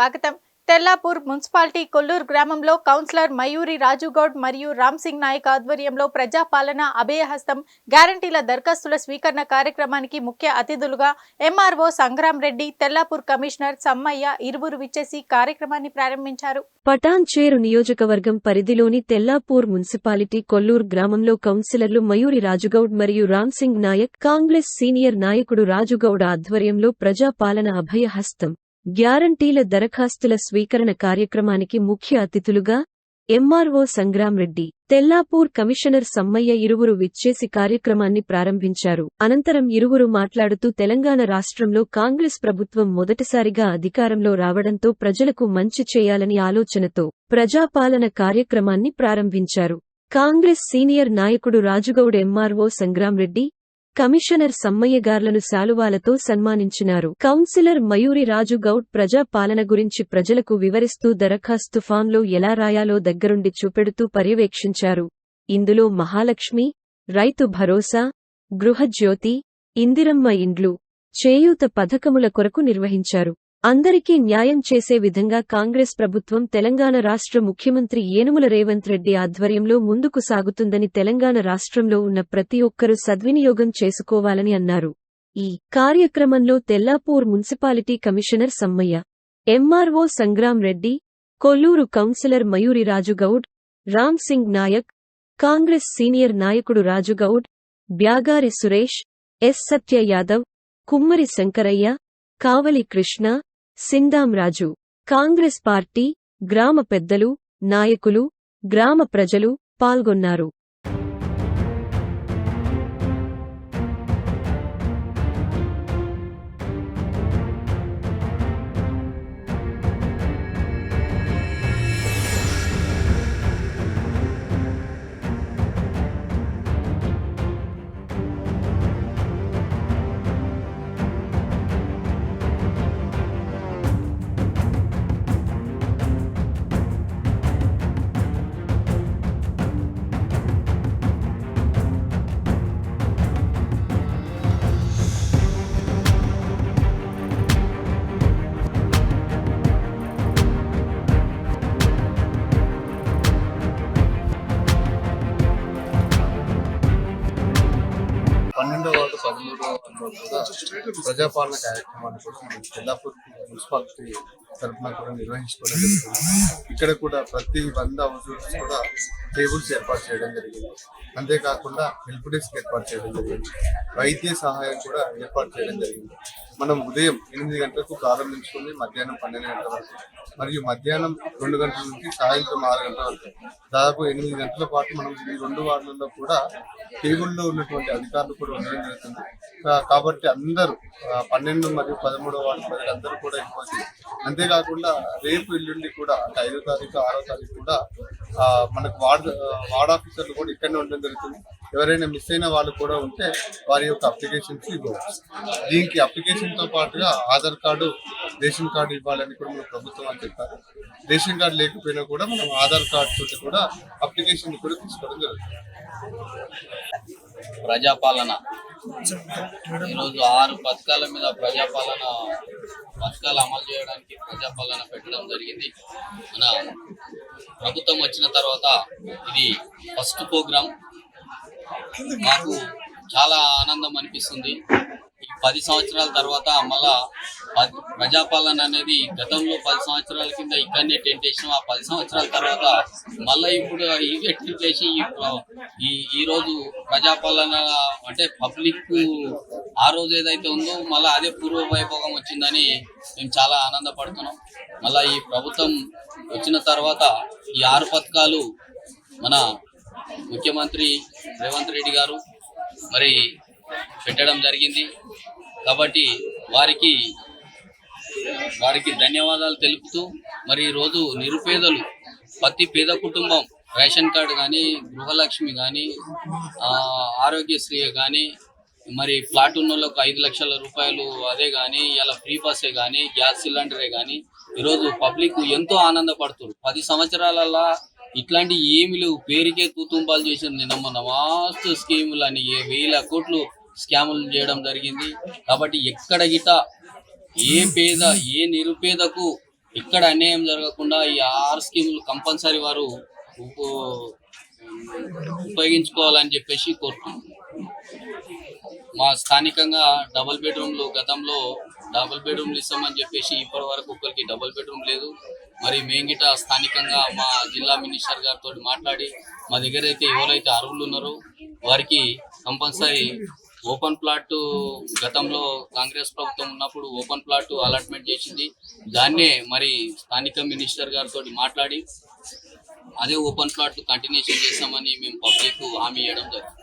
స్వాగతం. తెల్లాపూర్ మున్సిపాలిటీ కొల్లూరు గ్రామంలో కౌన్సిలర్ మయూరి రాజుగౌడ్ మరియు రామ్ సింగ్ నాయక్ ఆధ్వర్యంలో ప్రజాపాలన అభయహస్తం గ్యారంటీల దరఖాస్తుల స్వీకరణ కార్యక్రమానికి ముఖ్య అతిథులుగా ఎంఆర్ఓ సంగ్రామ్ రెడ్డి తెల్లాపూర్ కమిషనర్ సమ్మయ్య ఇరువురు విచ్చేసి కార్యక్రమాన్ని ప్రారంభించారు. పటాన్చేరు నియోజకవర్గం పరిధిలోని తెల్లాపూర్ మున్సిపాలిటీ కొల్లూరు గ్రామంలో కౌన్సిలర్లు మయూరి రాజుగౌడ్ మరియు రామ్ సింగ్ నాయక్ కాంగ్రెస్ సీనియర్ నాయకుడు రాజుగౌడ్ ఆధ్వర్యంలో ప్రజాపాలన అభయహస్తం. గ్యారంటీల దరఖాస్తుల స్వీకరణ కార్యక్రమానికి ముఖ్య అతిథులుగా ఎంఆర్ఓ సంగ్రామ్ రెడ్డి తెల్లాపూర్ కమిషనర్ సమ్మయ్య ఇరువురు విచ్చేసి కార్యక్రమాన్ని ప్రారంభించారు. అనంతరం ఇరువురు మాట్లాడుతూ తెలంగాణ రాష్ట్రంలో కాంగ్రెస్ ప్రభుత్వం మొదటిసారిగా అధికారంలో రావడంతో ప్రజలకు మంచి చేయాలని ఆలోచనతో ప్రజాపాలన కార్యక్రమాన్ని ప్రారంభించారు. కాంగ్రెస్ సీనియర్ నాయకుడు రాజుగౌడ్ ఎంఆర్ఓ సంగ్రామ్ రెడ్డి కమిషనర్ సమ్మయ్యగార్లను శాలువాలతో సన్మానించినారు. కౌన్సిలర్ మయూరి రాజు గౌడ్ ప్రజా పాలన గురించి ప్రజలకు వివరిస్తూ దరఖాస్తు ఫామ్లో ఎలా రాయాలో దగ్గరుండి చూపెడుతూ పర్యవేక్షించారు. ఇందులో మహాలక్ష్మి రైతు భరోసా గృహజ్యోతి ఇందిరమ్మ ఇండ్లు చేయూత పథకముల కొరకు నిర్వహించారు. అందరికీ న్యాయం చేసే విధంగా కాంగ్రెస్ ప్రభుత్వం తెలంగాణ రాష్ట్ర ముఖ్యమంత్రి ఏనుముల రేవంత్ రెడ్డి ఆధ్వర్యంలో ముందుకు సాగుతుందని తెలంగాణ రాష్ట్రంలో ఉన్న ప్రతి ఒక్కరూ సద్వినియోగం చేసుకోవాలని అన్నారు. ఈ కార్యక్రమంలో Tellapur municipality commissioner Sammaiah MRO Sangram Reddy Kollur councillor Mayuri Rajugoud Ram Singh Naik Congress senior నాయకుడు రాజుగౌడ్ బ్యాగారి సురేష్ ఎస్ సత్య యాదవ్ కుమ్మరి శంకరయ్య కావలి కృష్ణ సిందాంరాజు కాంగ్రెస్ పార్టీ గ్రామ పెద్దలు నాయకులు గ్రామ ప్రజలు పాల్గొన్నారు. పన్నెండో కూడా ప్రజాపాలన కార్యక్రమాన్ని కూడా మనం మున్సిపాలిటీ తరఫున కూడా నిర్వహించుకోవడం జరిగింది. ఇక్కడ కూడా ప్రతి వంద హౌసెస్ కూడా టేబుల్స్ ఏర్పాటు చేయడం జరిగింది. అంతేకాకుండా హెల్ప్ డెస్క్ ఏర్పాటు చేయడం జరిగింది. వైద్య సహాయం కూడా ఏర్పాటు చేయడం జరిగింది. మనం ఉదయం ఎనిమిది గంటలకు ప్రారంభించుకుని మధ్యాహ్నం పన్నెండు గంటల వరకు మరియు మధ్యాహ్నం రెండు గంటల నుంచి సాయంత్రం ఆరు గంటల వరకు. దాదాపు ఎనిమిది గంటల పాటు మనం ఈ రెండు వార్డులలో కూడా టేబుల్లో ఉన్నటువంటి అధికారులు కూడా ఉండడం జరుగుతుంది. కాబట్టి అందరూ పన్నెండు మరియు పదమూడో వార్డు ప్రజలందరూ కూడా ఎక్కువ అంతేకాకుండా రేపు ఎల్లుండి కూడా అంటే ఐదో తారీఖు ఆరో తారీఖు కూడా మనకు వార్డ్ వార్డ్ ఆఫీసర్లు కూడా ఇక్కడనే ఉండడం జరుగుతుంది. ఎవరైనా మిస్ అయిన వాళ్ళు కూడా ఉంటే వారి యొక్క అప్లికేషన్స్ ఇవ్వచ్చు దీనికి అప్లికేషన్తో పాటుగా ఆధార్ కార్డు రేషన్ కార్డు ఇవ్వాలని కూడా మన ప్రభుత్వం అని చెప్పారు. రేషన్ కార్డు లేకపోయినా కూడా మనం ఆధార్ కార్డు తోటి కూడా అప్లికేషన్ కూడా తీసుకోవడం జరుగుతుంది. ప్రజాపాలన. ఈరోజు ఆరు పథకాల మీద ప్రజాపాలన పథకాలు అమలు చేయడానికి ప్రజాపాలన పెట్టడం జరిగింది. మన ప్రభుత్వం వచ్చిన తర్వాత ఇది ఫస్ట్ ప్రోగ్రామ్ మాకు చాలా ఆనందం అనిపిస్తుంది. పది సంవత్సరాల తర్వాత మళ్ళా ప్రజాపాలన అనేది గతంలో పది సంవత్సరాల కింద ఇక్కడనే టెంట్ వేసినాం. ఆ పది సంవత్సరాల తర్వాత మళ్ళీ ఇప్పుడు ఇవే టెంట్ వేసి ఈ ఈరోజు ఈ ప్రజాపాలన అంటే పబ్లిక్ ఆ రోజు ఏదైతే ఉందో మళ్ళీ అదే పూర్వ వైభోగం వచ్చిందని మేము చాలా ఆనందపడుతున్నాం. మళ్ళీ ఈ ప్రభుత్వం వచ్చిన తర్వాత ఈ ఆరు పథకాలు మన ముఖ్యమంత్రి రేవంత్ రెడ్డి గారు మరి పెట్టడం జరిగింది. కాబట్టి వారికి వారికి ధన్యవాదాలు తెలుపుతూ మరి ఈరోజు నిరుపేదలు ప్రతి పేద కుటుంబం రేషన్ కార్డు కానీ గృహలక్ష్మి కానీ ఆరోగ్యశ్రీ కానీ మరి ఫ్లాట్ ఉన్న వాళ్ళకు ఐదు లక్షల రూపాయలు అదే కానీ ఇలా ఫ్రీ బస్సే కానీ గ్యాస్ సిలిండరే కానీ ఈరోజు పబ్లిక్ ఎంతో ఆనందపడుతున్నారు పది సంవత్సరాలల్లా ఇట్లాంటి ఏమి లేవు. పేరుకే తూతుంబాలు చేసిన నిన్న మొన్న మస్తు స్కీములు అని వేల కోట్లు స్కాములు చేయడం జరిగింది. కాబట్టి ఎక్కడ గిట ఏ పేద ఏ నిరుపేదకు ఎక్కడ అన్యాయం జరగకుండా ఈ ఆరు స్కీములు కంపల్సరీ వారు ఉపయోగించుకోవాలని చెప్పేసి కోరుతున్నాం. మా స్థానికంగా డబుల్ బెడ్రూమ్లు గతంలో డబుల్ బెడ్రూమ్లు ఇస్తామని చెప్పేసి ఇప్పటి వరకు ఒకరికి డబుల్ బెడ్రూమ్ లేదు. మరి మేము గిట స్థానికంగా మా జిల్లా మినిస్టర్ గారితో మాట్లాడి మా దగ్గర అయితే ఎవరైతే అర్హులు ఉన్నారో వారికి కంపల్సరీ ఓపెన్ ప్లాట్ గతంలో కాంగ్రెస్ ప్రభుత్వం ఉన్నప్పుడు ఓపెన్ ప్లాట్ అలాట్మెంట్ చేసింది. దాన్నే మరి స్థానిక మినిస్టర్ గారితో మాట్లాడి అదే ఓపెన్ ప్లాట్ కంటిన్యూషన్ చేస్తామని మేము పబ్లిక్ హామీ ఇవ్వడం జరిగింది.